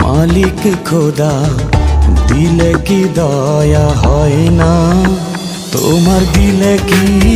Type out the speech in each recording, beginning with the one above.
মালিক খোদা দিলে কি দয়া হয় না? তোমার দিলে কি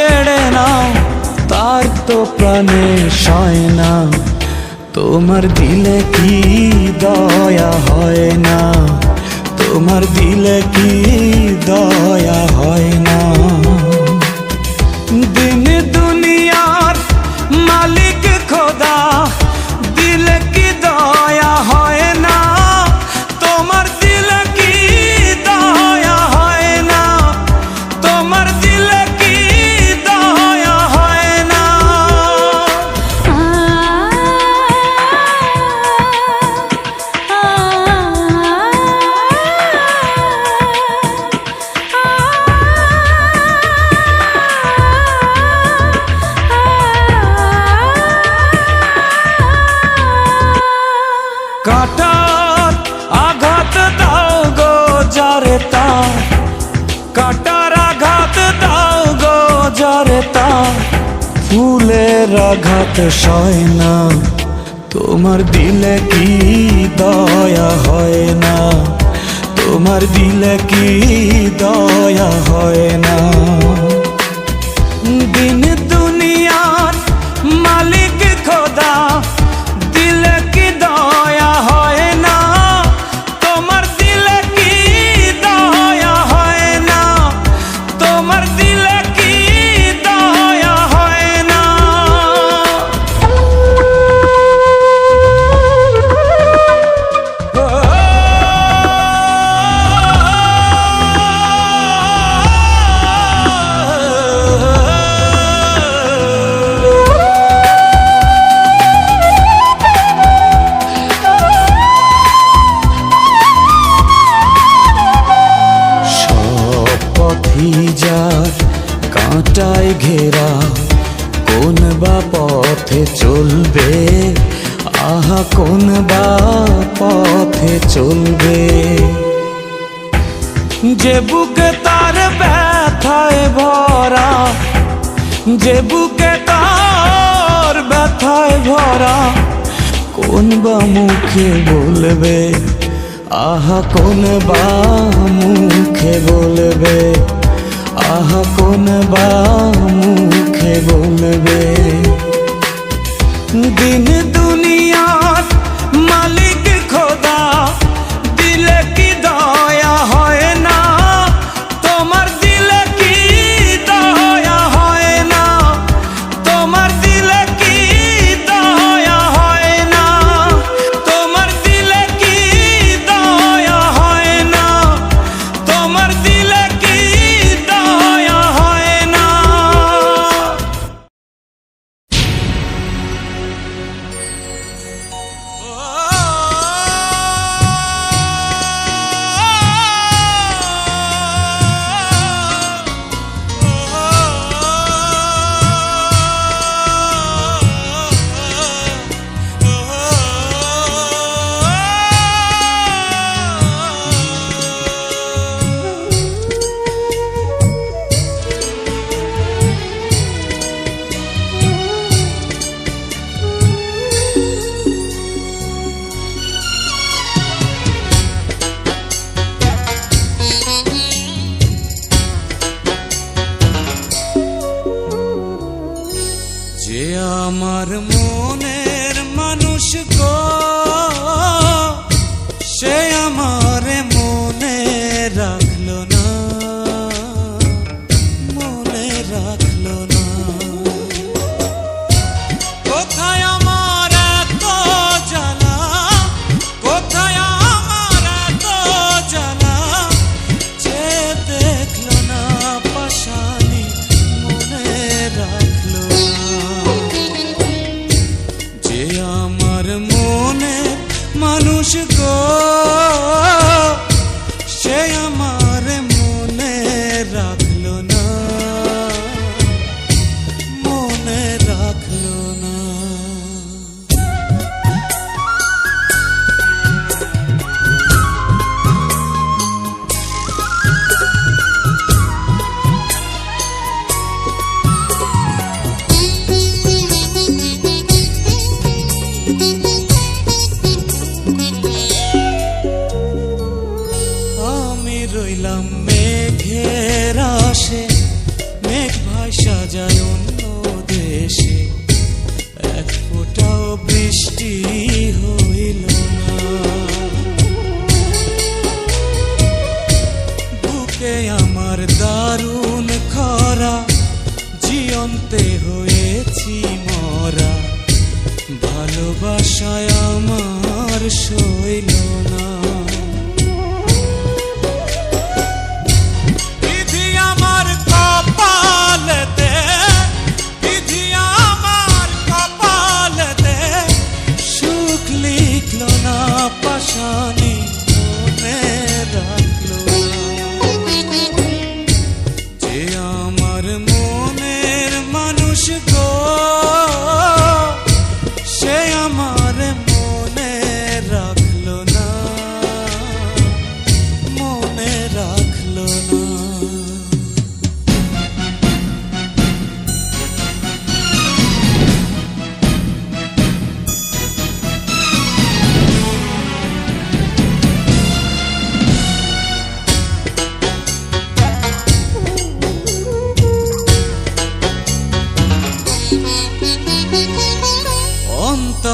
কেড়ে নাও, তার তো প্রাণে সয় না তোমার দিলে কি দয়া হয় না? তোমার দিলে কি দয়া হয় না? দিন দুনিয়ার মালিক খোদা যারে তা। ফুলের আঘাত সয় না। তোমার দিলে কি দয়া হয় না? তোমার দিলে কি দয়া হয় না? বা পথে চলবে। যে বুকে তার ব্যথায় ভরা, যে বুকে তার ব্যথায় ভরা, কোন বা মুখে বলবে? আহা, কোন বা মুখে বলবে? আহা, কোন বা মুখে বলবে? দিন দুনিয়ার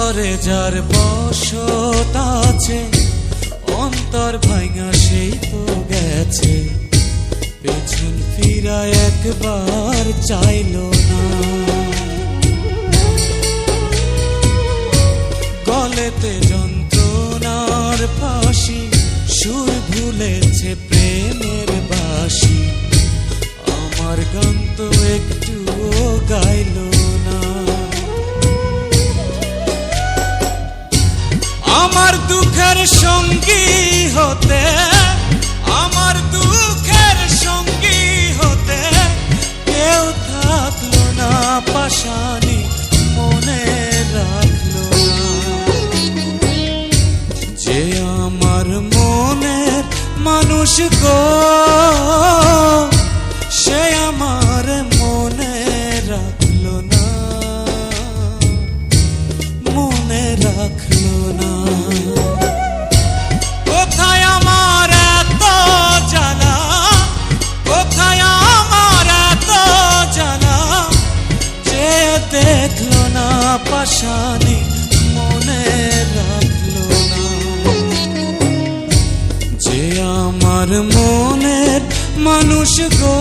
অন্তরে যার বসত আছে, অন্তর ভাঙা সেই তো গেছে। পেছন ফিরা একবার চাইল না। গলেতে যন্ত্রণার পাশি সুর ভুলেছে প্রেমের বাসি আমার গান তো একটু গাইলো আমার দুঃখের সঙ্গী হতে আমার মনের মানুষ গো।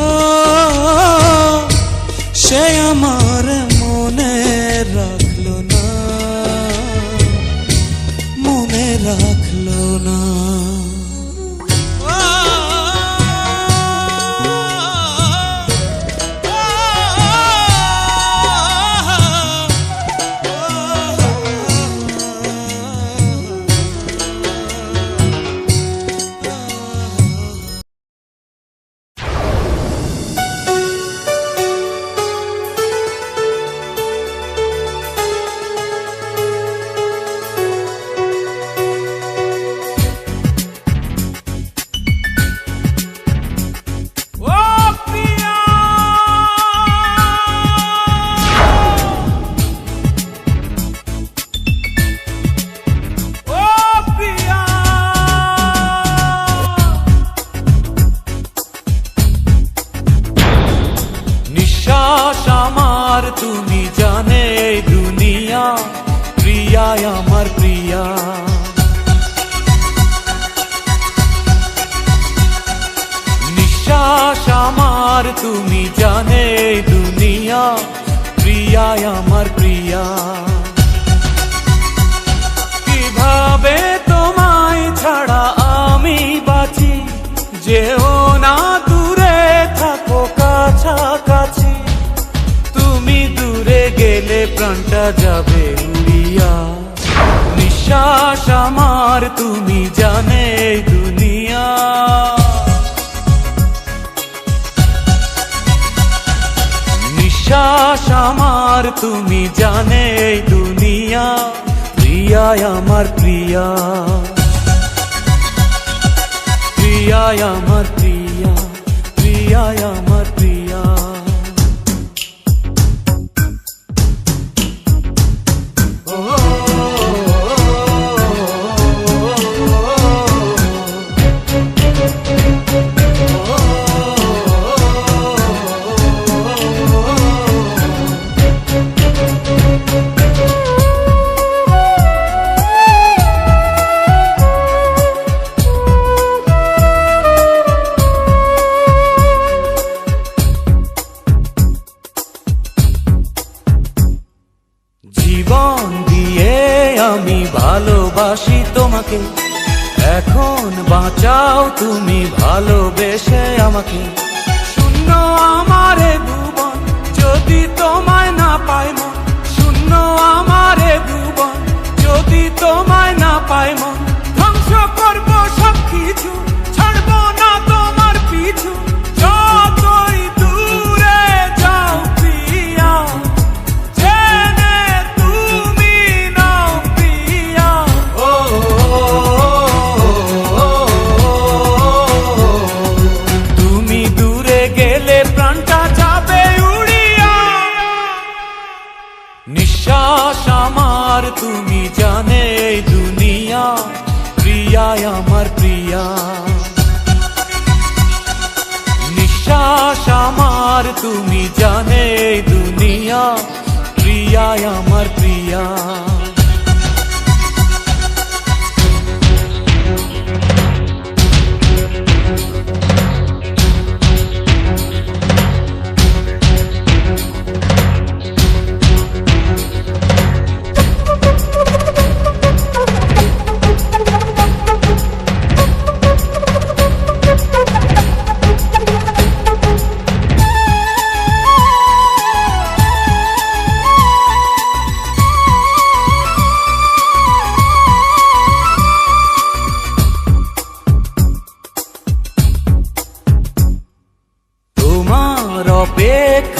প্রিয়া প্রিয়ায় আমার প্রিয়া। কীভাবে তোমায় ছাড়া আমি বাঁচি? যেও না দূরে থাকো, কাছাকাছি। তুমি দূরে গেলে প্রাণটা যাবে উড়িয়া। নিঃশ্বাস আমার, তুমি জানে দুনিয়া। এই দুনিয়া প্রিয়ায় আমার প্রিয়া। প্রিয়ায় আমার প্রিয়া। এখন বাঁচাও তুমি ভালোবেসে আমাকে। শূন্য আমারে ভুবন, যদি তোমায় না পাই মন। শূন্য আমারে ভুবন, যদি তোমায় না পাই মন। ধ্বংস করব সব কিছু তুমি জানে এই দুনিয়া প্রিয়ায় আমার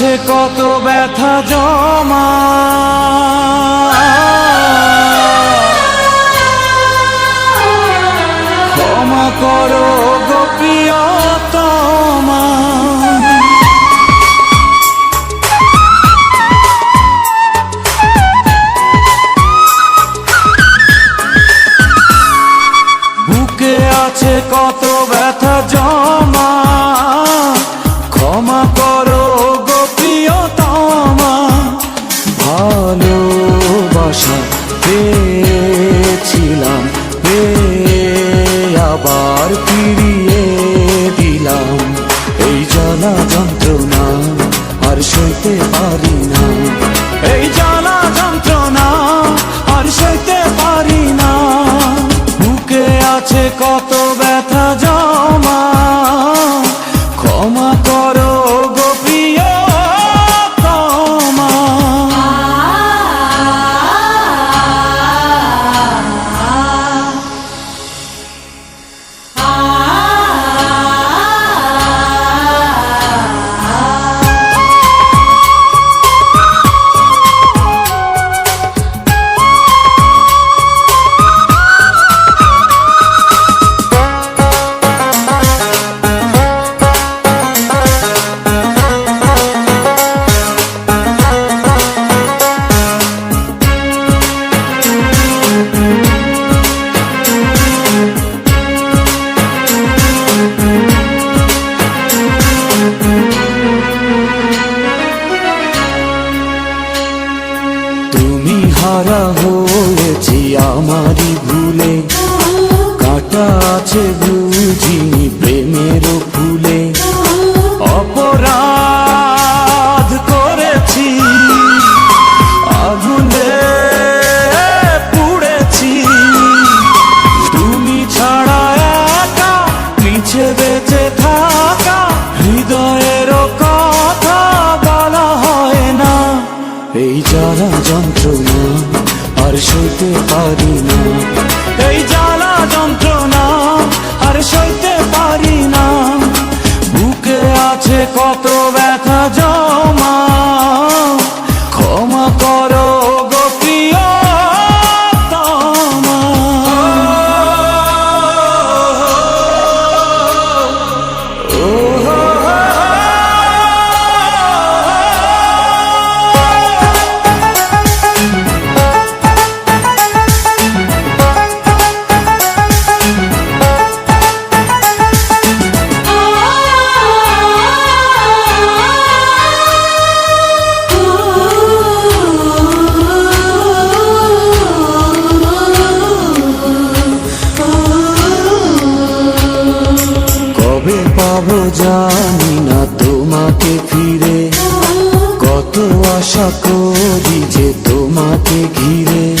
আছে কত ব্যথা জমা। ক্ষমা করো আছে কত ব্যথা জমা। হারা হয়েছি আমারই ভুলে। কাটা আছে বুঝিনি। যন্ত্রণা, আর সইতে পারি না। এই জ্বালা যন্ত্রণা, আর সইতে পারি না। বুকে আছে কত ব্যথা জমা পাবো জানি না তোমাকে ফিরে। কত আশা করি যে তোমাকে ঘিরে।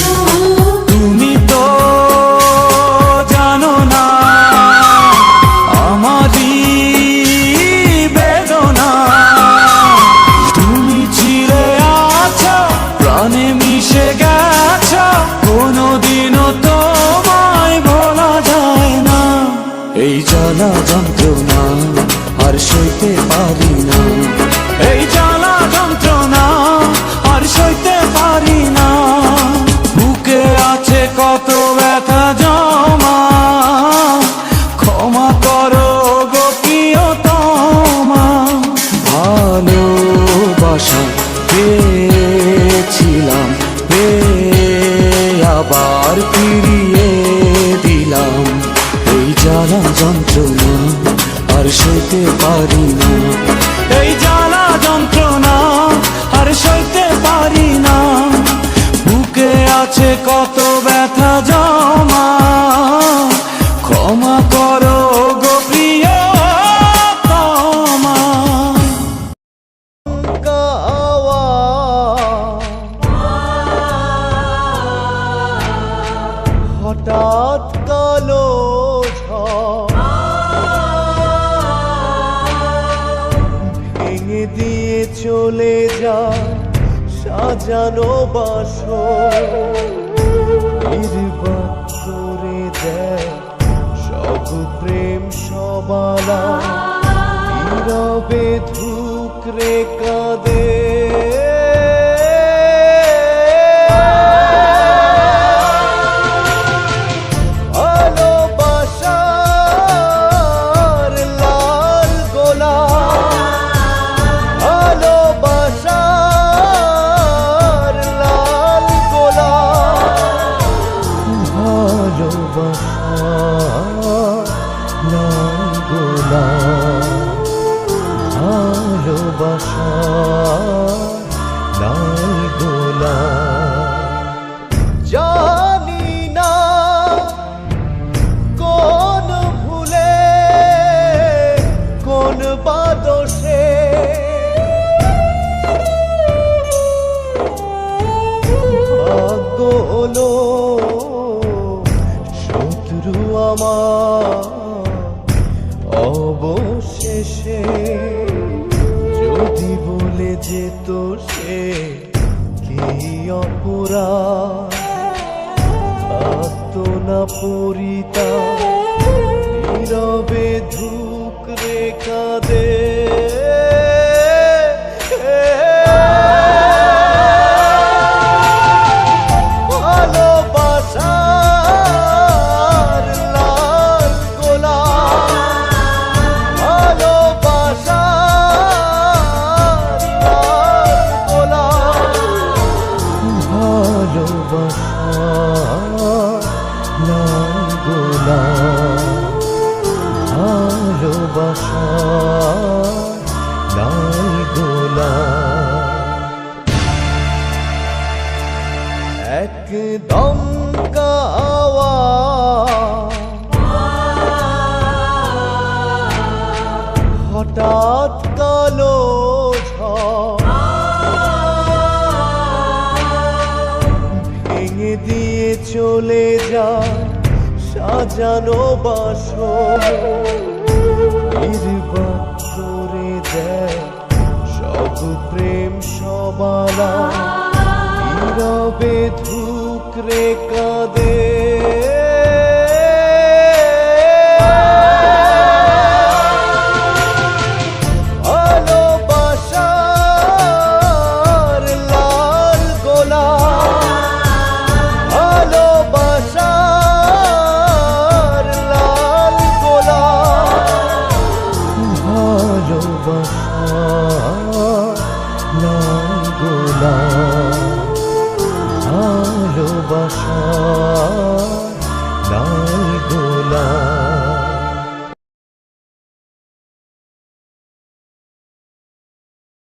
কত ব্যথা জমা। ক্ষমা করো গো প্রিয়তমা। ভালোবাসা পেয়েছিলাম পেয়ে আবার ফিরিয়ে দিলাম। এই জ্বালা যন্ত্রণা আর সইতে পারি না। হঠাৎ কালো ভেঙে দিয়ে চলে যা সাজানো বাসো করে দেয় সব প্রেম সবালা। নীরবে ধুকরে কাঁদে অবশেষে যদি বলে তো সে কি অপরাধ? না পরিতা নীরবে ধুক রে কাঁদে না। ভালোবাসা নাই গোলা। একদম কাওয়া। হঠাৎ সাজানো বাসো। করে দেয় সব প্রেম সবালা। নীরবে ধুকরে কাঁদে।